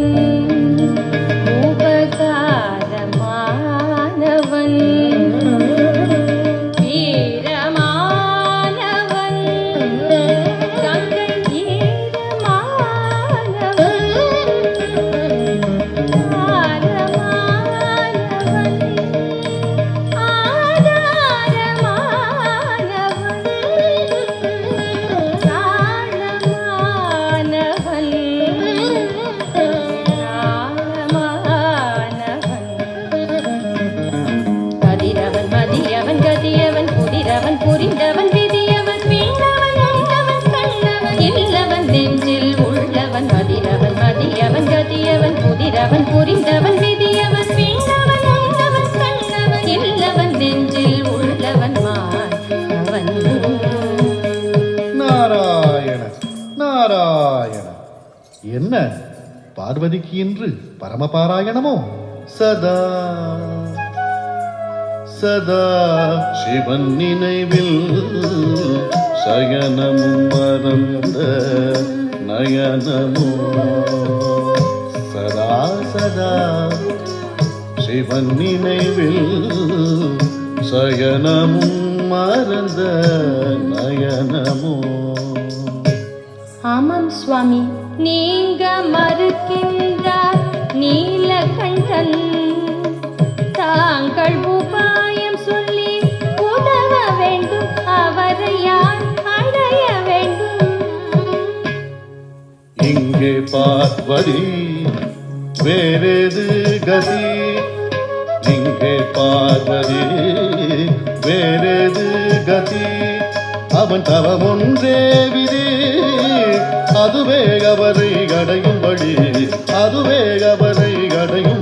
ನನ್ನ கண்டவன் விதியவன் விண்ணவன் உண்டவன் கண்டவன் இல்லவன் நெஞ்சில் உள்ளவன் மதிரவன் மதியவன் கதியவன் புதிரவன் புரிந்தவன் விதியவன் விண்ணவன் உண்டவன் கண்டவன் இல்லவன் நெஞ்சில் உள்ளவன் மான் நாராயண நாராயண. என்ன? பார்வதிக்கு இன்று பரமபாராயணமோ? சதா சதா சிவன் நினைவில் சயனமும் மறந்த நயனமும். சதா சதா சிவன் நினைவில் சயனமும் மறந்த நயனமும். ஆமாம் சுவாமி. நீங்க மறுக்கின்றார் நீலகண்டன். தாங்கள் பார்வதி வேறேது கதி? இங்கே பார்வதி வேறேது கதி? அவன் தவம் ஒன்றே விதி அதுவே அவரை அடையும் வழி அதுவே அவரை அடையும்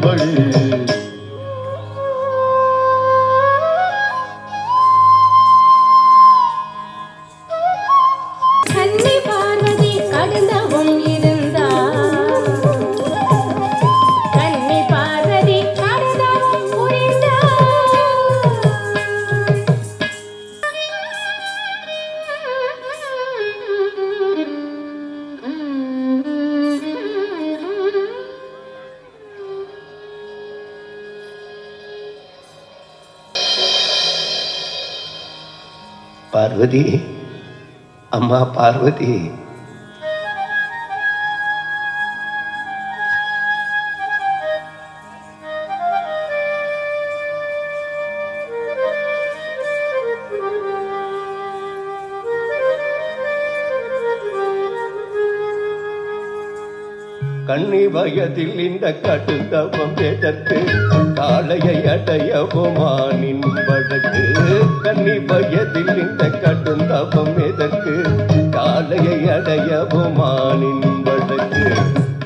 பார்வதி அம்மா பார்வதி. கண்ணி வயதில் இந்த கடுந்தவம் எதற்கு காளையை அடையவுமானின் வழக்கு கன்னி வயதில் இந்த கடுந்தவம் எதற்கு? காளையை அடையவுமானின் வழக்கு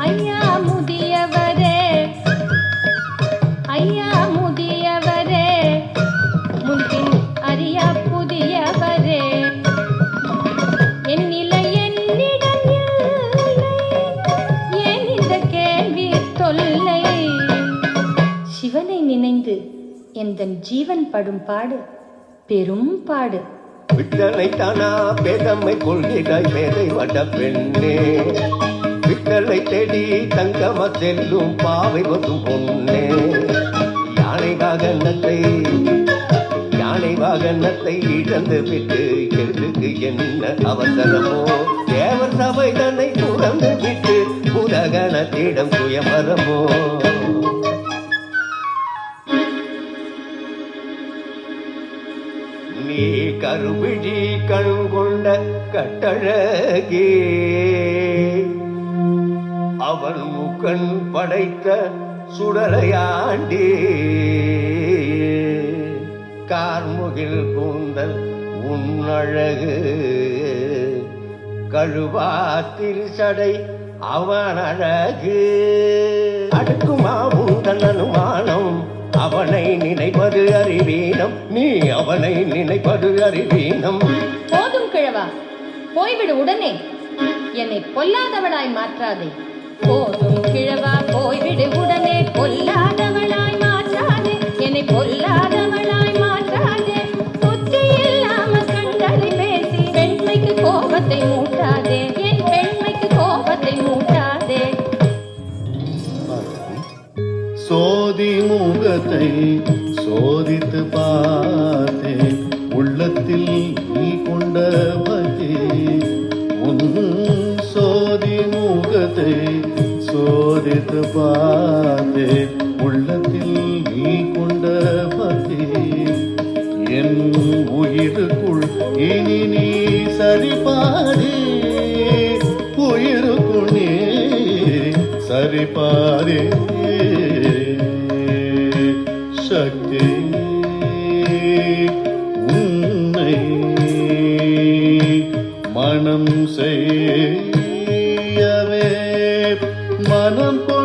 ஐயா முதியவரே ஐயா முதியவரே முன்பின் அறியா புதியவரே. என் தொல்லை நினைந்து எந்தன் ஜீவன் படும் பாடு பெரும் பாடு. விட்டலை தானா பேதமை கொள்கிறாய் மேதை வட பெண்ணே. விட்டலை தேடி தங்கம செல்லும் பாவை வரும் பொண்ணே யானை வாகனத்தை யானை வாகனத்தை இழந்து விட்டு எழுதுக்கு என்ன அவசரமோ? தேவர் சபை தன்னை துறந்து விட்டு புதகணத்திடம் சுயமரமோ? கருவிழி கண்கொண்ட கட்டழகே. அவள் முக்கண் படைத்த சுடலையாண்டே. கார்முகில் கூந்தல் உன்னழகு. கழுவாத்தில் சடை அவன் அழகு அடுக்குமா உந்தன் அனுமானம் அவனை நினைப்பது அறிவீனம். நீ அவனை நினைப்பது அறிவீனம். போதும் கிழவா போய்விடு உடனே. என்னை பொல்லாதவளாய் மாற்றாதே. போதும் கிழவா போய்விடு உடனே. பொல்லாத முகத்தை சோதித்து பார்த்தேன். உள்ளத்தில் நீ கொண்ட பகை உன் சோதி முகத்தை சோதித்து பார்த்தேன். உள்ளத்தில் நீ கொண்ட பகை என் உயிருக்குள் இனி நீ சரிபாரே. உயிருக்குள் நீ சரிபாரே.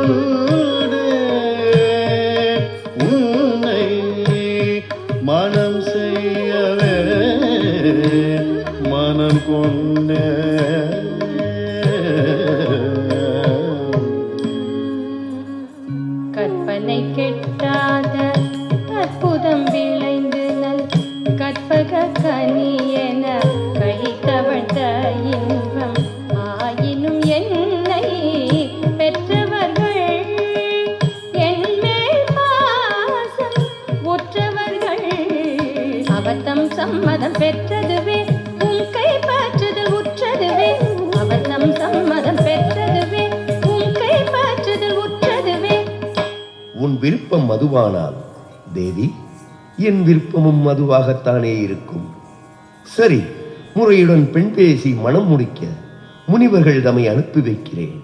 Ooh. விருப்பம் மதுவானால். தேவி என் விருப்பமும் மதுவாகத்தானே இருக்கும். சரி முறையுடன் பெண் பேசி மனம் முடிக்க முனிவர்கள் தம்மை அனுப்பி வைக்கிறேன்.